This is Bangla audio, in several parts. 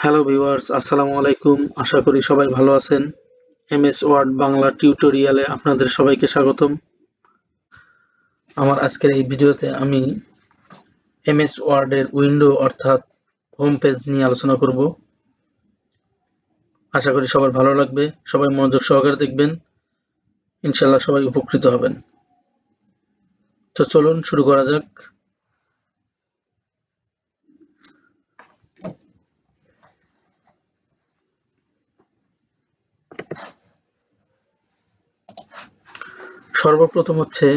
হ্যালো ভিউয়ার্স আসসালামু আলাইকুম আশা করি সবাই ভালো আছেন। এমএস ওয়ার্ড বাংলা টিউটোরিয়ালে আপনাদের সবাইকে স্বাগতম। আমার আজকের এই ভিডিওতে আমি এমএস ওয়ার্ডের উইন্ডো অর্থাৎ হোম পেজ নিয়ে আলোচনা করব। আশা করি সবার ভালো লাগবে। সবাই মনোযোগ সহকারে দেখবেন। ইনশাল্লাহ সবাই উপকৃত হবেন। তো চলুন শুরু করা যাক। সর্বপ্রথম হচ্ছে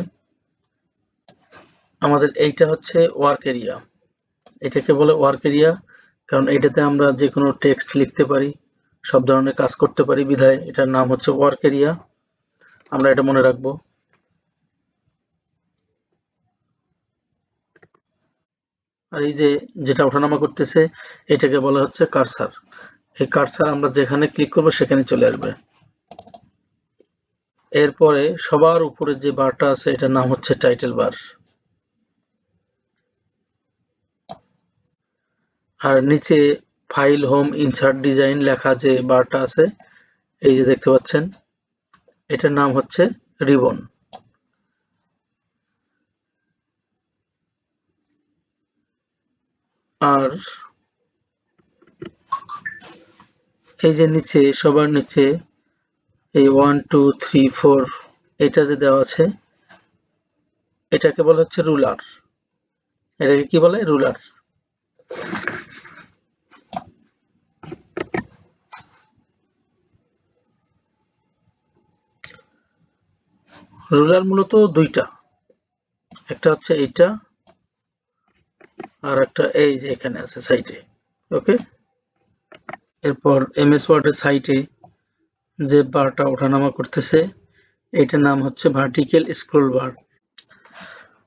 আমাদের এইটা হচ্ছে ওয়ার্ক এরিয়া এটাকে বলে ওয়ার্ক এরিয়া কারণ এটাতে আমরা যে কোনো টেক্সট লিখতে পারি, সব ধরনের কাজ করতে পারি বিধায়। এটার নাম হচ্ছে ওয়ার্ক এরিয়া আমরা এটা মনে রাখব। আর এই যে যেটা ওঠানামা করতেছে, এটাকে বলা হচ্ছে কারসার এই কারসার আমরা যেখানে ক্লিক করব সেখানে চলে আসবে। এরপরে সবার উপরে যে বারটা আছে, এটার নাম হচ্ছে টাইটেল বার আর নিচে ফাইল হোম ইনসার্ট ডিজাইন লেখা যে বারটা আছে, এই যে দেখতে পাচ্ছেন, এটার নাম হচ্ছে রিবন আর এই যে নিচে, সবার নিচে এই ওয়ান টু থ্রি ফোর এটা যে দেওয়া আছে, এটাকে বলা হচ্ছে রুলার এটাকে কি বলে? রুলার রুলার মূলত দুইটা। একটা হচ্ছে এইটা, আর একটা এই যে এখানে আছে সাইডে ওকে এরপর এমএস ওয়ার্ডের সাইটে যে বারটা ওঠানামা করতেছে, এইটার নাম হচ্ছে ভার্টিক্যাল স্ক্রোল বার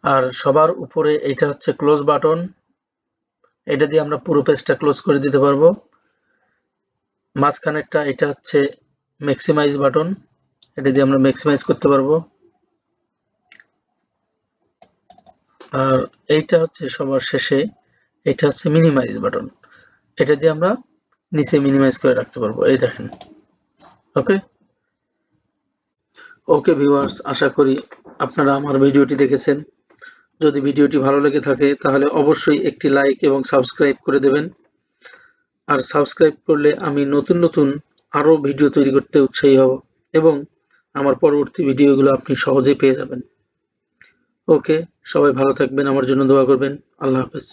আর সবার উপরে এটা হচ্ছে ক্লোজ বাটন এটা দিয়ে আমরা পুরো পেজটা ক্লোজ করে দিতে পারব। মাঝখানেরটা এটা হচ্ছে ম্যাক্সিমাইজ বাটন এটা দিয়ে আমরা ম্যাক্সিমাইজ করতে পারব। আর এইটা হচ্ছে সবার শেষে, এটা হচ্ছে মিনিমাইজ বাটন এটা দিয়ে আমরা নিচে মিনিমাইজ করে রাখতে পারব। এই দেখেন। ওকে ওকে ভিউয়ার্স আশা করি আপনারা আমার ভিডিওটি দেখেছেন। যদি ভিডিওটি ভালো লেগে থাকে, তাহলে অবশ্যই একটি লাইক এবং সাবস্ক্রাইব করে দেবেন। আর সাবস্ক্রাইব করলে আমি নতুন নতুন আরও ভিডিও তৈরি করতে উৎসাহী হব এবং আমার পরবর্তী ভিডিওগুলো আপনি সহজে পেয়ে যাবেন। ওকে সবাই ভালো থাকবেন, আমার জন্য দোয়া করবেন। আল্লাহ হাফেজ।